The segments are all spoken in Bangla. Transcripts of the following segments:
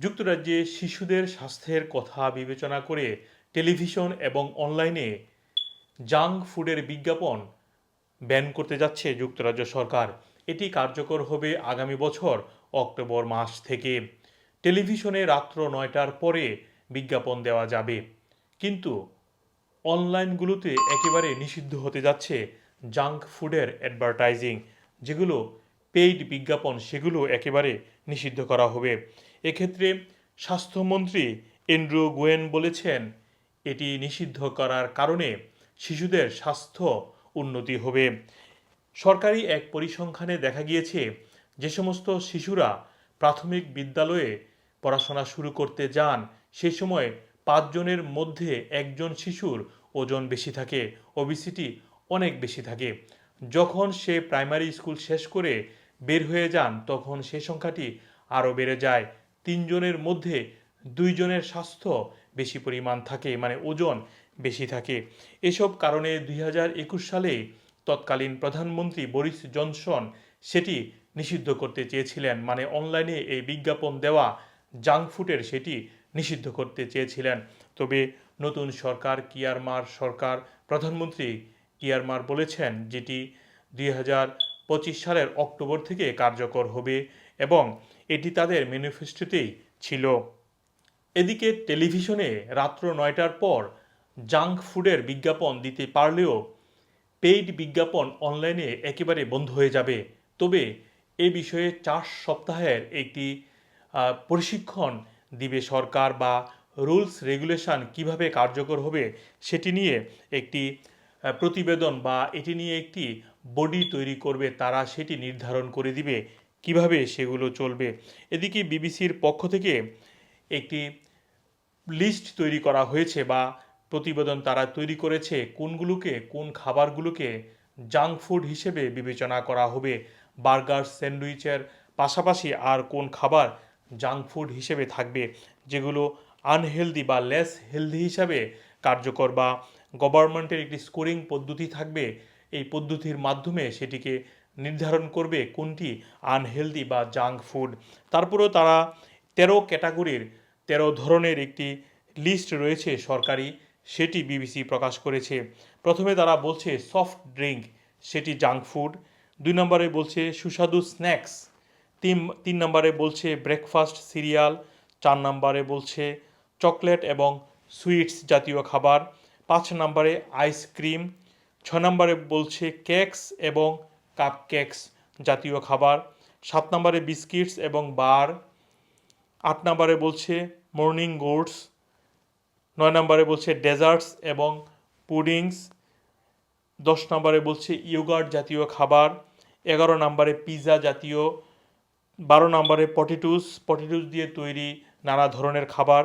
যুক্তরাজ্যে শিশুদের স্বাস্থ্যের কথা বিবেচনা করে টেলিভিশন এবং অনলাইনে জাঙ্ক ফুডের বিজ্ঞাপন ব্যান করতে যাচ্ছে যুক্তরাজ্য সরকার। এটি কার্যকর হবে আগামী বছর অক্টোবর মাস থেকে। টেলিভিশনে রাত্র নয়টার পরে বিজ্ঞাপন দেওয়া যাবে। কিন্তু অনলাইনগুলোতে একেবারে নিষিদ্ধ হতে যাচ্ছে জাঙ্ক ফুডের অ্যাডভার্টাইজিং। যেগুলো পেইড বিজ্ঞাপন, সেগুলো একেবারে নিষিদ্ধ করা হবে। এক্ষেত্রে স্বাস্থ্যমন্ত্রী এন্ড্রু গোয়েন বলেছেন, এটি নিষিদ্ধ করার কারণে শিশুদের স্বাস্থ্য উন্নতি হবে। সরকারি এক পরিসংখ্যানে দেখা গিয়েছে, যে সমস্ত শিশুরা প্রাথমিক বিদ্যালয়ে পড়াশোনা শুরু করতে যান, সে সময় পাঁচজনের মধ্যে একজন শিশুর ওজন বেশি থাকে ওবিসিটি অনেক বেশি থাকে। যখন সে প্রাইমারি স্কুল শেষ করে বের হয়ে যান, তখন সে সংখ্যাটি আরও বেড়ে যায়। তিনজনের মধ্যে দুইজনের স্বাস্থ্য বেশি পরিমাণ থাকে মানে ওজন বেশি থাকে। এসব কারণে দুই হাজার একুশ সালে তৎকালীন প্রধানমন্ত্রী বরিস জনসন সেটি নিষিদ্ধ করতে চেয়েছিলেন মানে অনলাইনে এই বিজ্ঞাপন দেওয়া জাঙ্ক ফুডের সেটি নিষিদ্ধ করতে চেয়েছিলেন। তবে নতুন সরকার কিয়ারমার সরকার প্রধানমন্ত্রী কিয়ারমার বলেছেন যেটি দুই হাজার পঁচিশ সালের অক্টোবর থেকে কার্যকর হবে এবং এটি তাদের ম্যানিফেস্টোতেই ছিল। এদিকে টেলিভিশনে রাত্র নয়টার পর জাঙ্ক ফুডের বিজ্ঞাপন দিতে পারলেও পেইড বিজ্ঞাপন অনলাইনে একেবারে বন্ধ হয়ে যাবে। তবে এ বিষয়ে চার সপ্তাহের একটি প্রশিক্ষণ দিবে সরকার বা রুলস রেগুলেশন কীভাবে কার্যকর হবে সেটি নিয়ে একটি প্রতিবেদন বা এটি নিয়ে একটি বডি তৈরি করবে, তারা সেটি নির্ধারণ করে দিবে। কীভাবে সেগুলো চলবে? এদিকে বিবিসির পক্ষ থেকে একটি লিস্ট তৈরি করা হয়েছে বা প্রতিবেদন তারা তৈরি করেছে, কোনগুলোকে, কোন খাবারগুলোকে জাঙ্ক ফুড হিসেবে বিবেচনা করা হবে, বার্গার, স্যান্ডউইচের পাশাপাশি আর কোন খাবার জাঙ্ক ফুড হিসেবে থাকবে, যেগুলো আনহেলদি বা লেস হেলদি হিসাবে কার্যকর বা গভর্নমেন্টের একটি স্কোরিং পদ্ধতি থাকবে এই পদ্ধতির মাধ্যমে সেটিকে নির্ধারণ করবে কোনটি আনহেলদি বা জাঙ্ক ফুড তারপরেও তারা তেরো ক্যাটাগরির, তেরো ধরনের একটি লিস্ট রয়েছে সরকারি, সেটি বিবিসি প্রকাশ করেছে। প্রথমে তারা বলছে সফট ড্রিঙ্ক সেটি জাঙ্ক ফুড দুই নম্বরে বলছে সুস্বাদু স্ন্যাক্স তিন তিন নম্বরে বলছে ব্রেকফাস্ট সিরিয়াল চার নম্বরে বলছে চকলেট এবং সুইটস জাতীয় খাবার। পাঁচ নম্বরে আইসক্রিম ছ নম্বরে বলছে কেকস এবং কাপ কেকস জাতীয় খাবার। সাত নম্বরে বিস্কিটস এবং বার। আট নম্বরে বলছে মর্নিং গোডস নয় নম্বরে বলছে ডেজার্টস এবং পুডিংস। দশ নম্বরে বলছে ইয়োগার্ট জাতীয় খাবার। এগারো নম্বরে পিৎজা জাতীয়। বারো নম্বরে পটেটোস। পটেটোস দিয়ে তৈরি নানা ধরনের খাবার।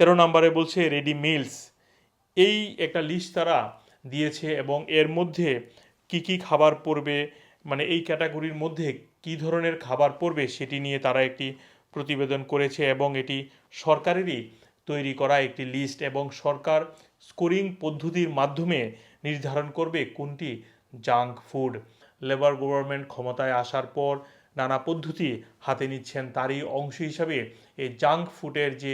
তেরো নম্বরে বলছে রেডি মিলস। এই একটা লিস্ট তারা দিয়েছে এবং এর মধ্যে কি কি খাবার পড়বে মানে এই ক্যাটাগরির মধ্যে কি ধরনের খাবার পড়বে সেটি নিয়ে তারা একটি প্রতিবেদন করেছে এবং এটি সরকারেরই তৈরি করা একটি লিস্ট এবং সরকার স্কোরিং পদ্ধতির মাধ্যমে নির্ধারণ করবে কোনটি জাঙ্ক ফুড লেবার গভর্নমেন্ট ক্ষমতায় আসার পর নানা পদ্ধতি হাতে নিচ্ছেন, তারই অংশ হিসাবে এই জাঙ্ক ফুডের যে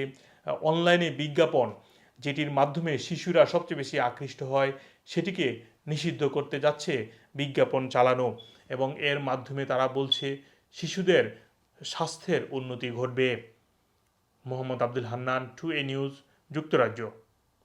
অনলাইনে বিজ্ঞাপন যেটির মাধ্যমে শিশুরা সবচেয়ে বেশি আকৃষ্ট হয়, সেটিকে নিষিদ্ধ করতে যাচ্ছে বিজ্ঞাপন চালানো এবং এর মাধ্যমে তারা বলছে শিশুদের স্বাস্থ্যের উন্নতি ঘটবে। Mohammad Abdul Hannan, two A news, যুক্তরাজ্য।